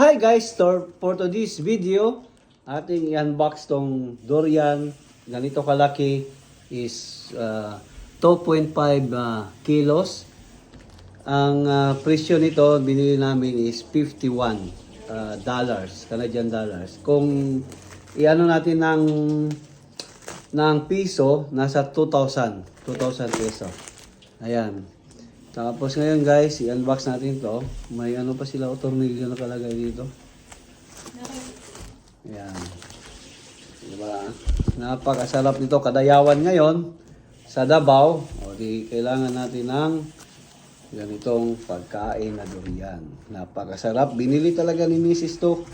Hi guys, for, today's video, ating i-unbox tong durian. Ganito kalaki is uh, 2.5 uh, kilos. Ang uh, presyo nito, binili namin is 51 uh, dollars, Canadian dollars. Kung i-ano natin ng ng piso, nasa 2,000. 2,000 peso. Ayan. Tapos ngayon guys, i-unbox natin to. May ano pa sila, o tornilyo na kalagay dito. Ayan. Diba? Napakasarap nito. Kadayawan ngayon sa Davao. O di kailangan natin ng ganitong pagkain na durian. Napakasarap. Binili talaga ni Mrs. to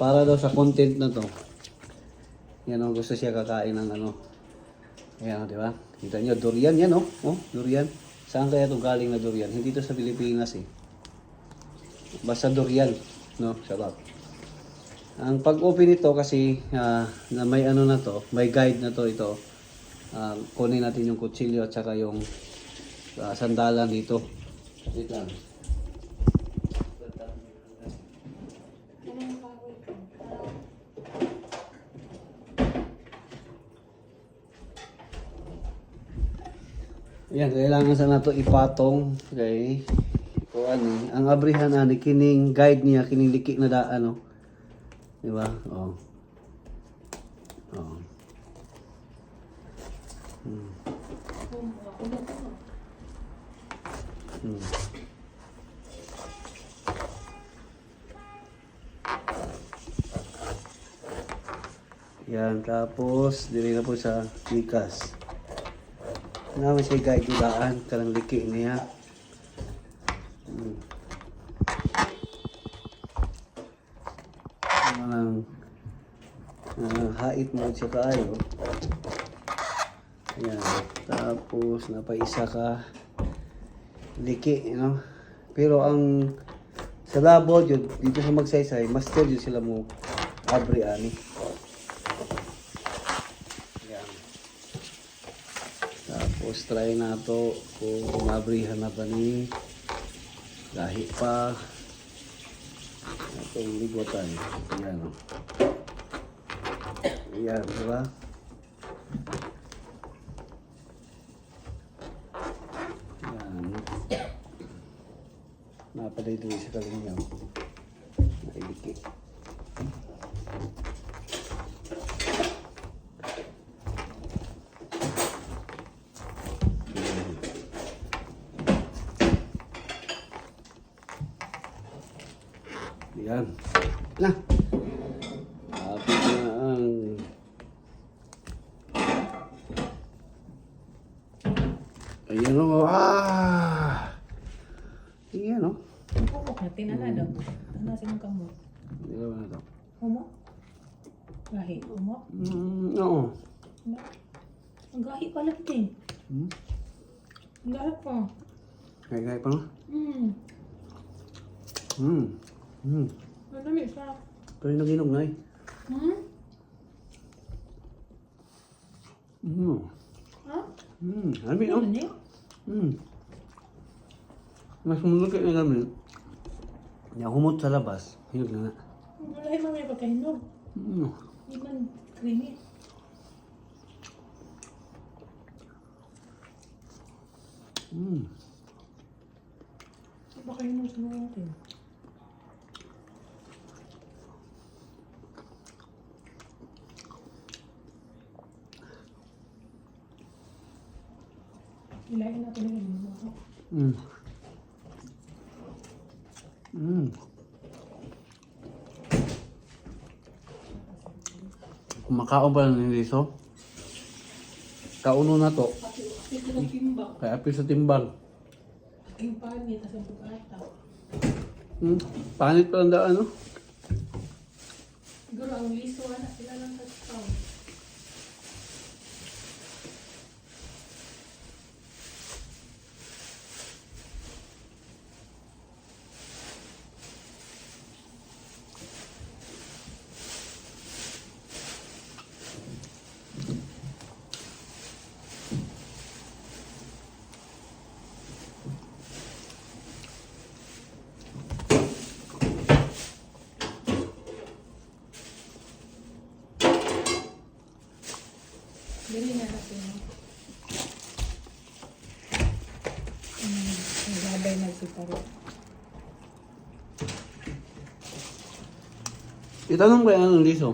para daw sa content na to. Yan ang gusto siya kakain ng ano. Ayan, di ba? Kita niyo, durian yan, oh. Oh, durian. Saan kaya ito galing na durian? Hindi to sa Pilipinas, eh. Basta durian, no? Sarap. Ang pag-open nito kasi ah, na may ano na to, may guide na to ito. Ah, kunin natin yung kutsilyo at saka yung ah, sandalan dito. Wait lang. Yan, kailangan sa nato ipatong kay o ano, ang abrihan ani kining guide niya kining liki na da ano. Di ba? Oh. Oh. Hmm. Hmm. Yan, tapos dili na po sa Gcash. Naman siya guide yung daan, karang liki niya. Hmm. Manang uh, hait mo siya kaayo. Yan. Tapos napaisa ka liki, you know. Pero ang sa labo dito sa magsaysay, master yun sila mo abri ani. Tapos na to kung mabrihan na ba ni lahi pa. Itong ligotan. Yan o. Yan, di ba? Yan. Napaday dito sa kalinyaw. Naibiki. Yan. Na. Kapit na ang... Ayan o. Ah! Ayan o. Humok na, tinala daw. Ano sa mong kamot? Hindi ba na ito? Humok? Gahi, humok? Mm, oo. Ang gahi pala din. Hmm? Ang gahi pa. Kaya-kaya pa nga. Hmm. Hmm. Hmm. Ang dami sa... Pero yung naginog na eh. Hmm? Hmm. Ha? Hmm. Ano ba Ano yun? Hmm. Mas mulukit na kami. Yung humot sa labas. Hinog na na. Wala yung mamaya pagkahinog. Hmm. Hindi man creamy. Hmm. Baka hinog sa mga natin. Ilayin natin yung hinog. Hmm. Hmm. Kumakaon pa lang ni Liso. Kauno na to. Ito ng timbang. Kaya api sa timbang. Yung panit, ang bukata. Hmm. Panit pa lang daan, no? Siguro ang liso, wala sila Dili na natin. Hmm, ang labay na si Paro. Itanong ko yung anong liso.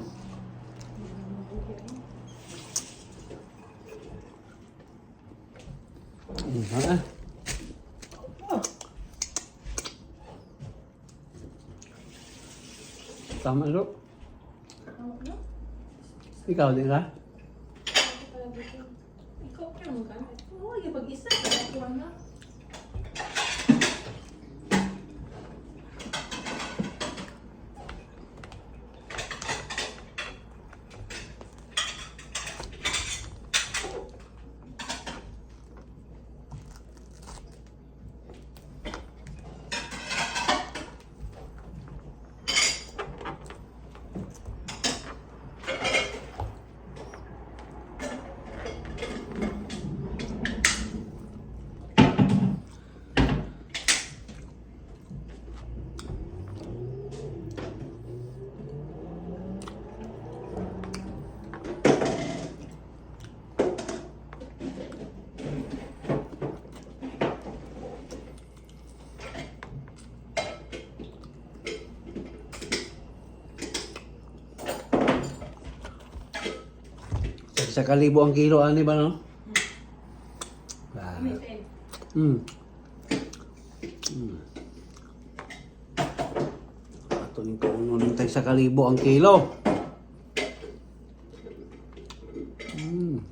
Mm, ha? Oh, Tama na. Ikaw din ka? Ako pala dito. Ikaw kaya mo ka? Oo, yung pag-isa. Kaya na. Sa kalibo ang kilo, ani ba no? Ah, mm. Mm. Ato yung kauno ng tayo sa kalibo ang kilo. Mm.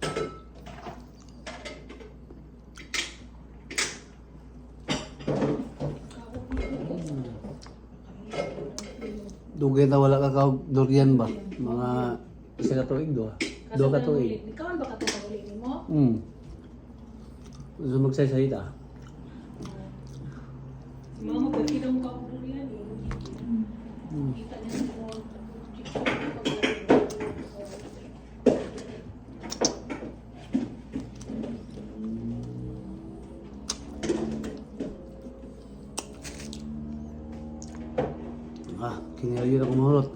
Dugay na wala ka kaog durian ba? Mga isa ka tuig do. Do ka tuig. Ikaw ang baka ito uli mo? Hmm. Gusto magsaysay ta? Si mama, pag kita mo ka ako yan eh. Hmm. Kita niya mga Ah, kinalayo na kumurot.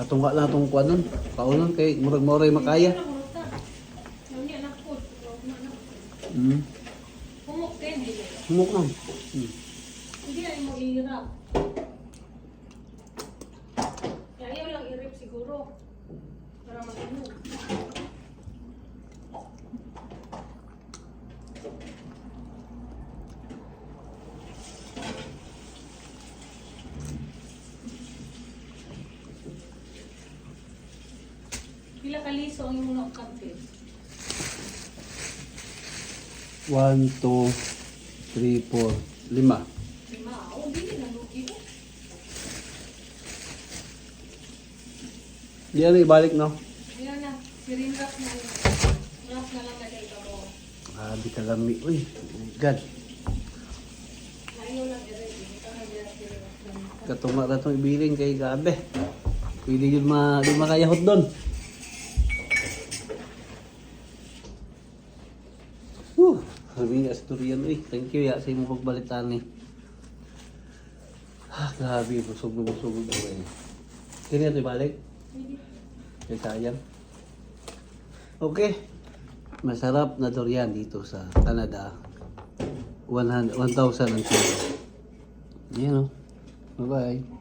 Katungka na itong kuwan nun. Kaunon kay murag moray makaya. Hmm. Humok na. Hmm. Hindi na mo i-rap. Kaya ayaw lang i-rip siguro. Para mag-inog. Pila kaliso ang imong nakakante? One, two, three, four, lima. Lima. Oh, hindi na lugi. Di ano ibalik no? Ayan na. Sirin wrap na yun. Wrap na lang na kayo kamo. Ah, di kalami. Uy, oh my God. Ayaw lang i-rip. Ito na sirin wrap na. Itong ibiling kay Gabe. Pwede yun ma, di makayahot doon. Sabi nga sa Turian, uy, thank you ya sa imong pagbalitan ni. Ah, grabe, busog na busog na eh. Kini ito ibalik? Kay sayang. Okay. Masarap na durian dito sa Canada. 100 1,000 ang kilo. Yan o. Bye-bye.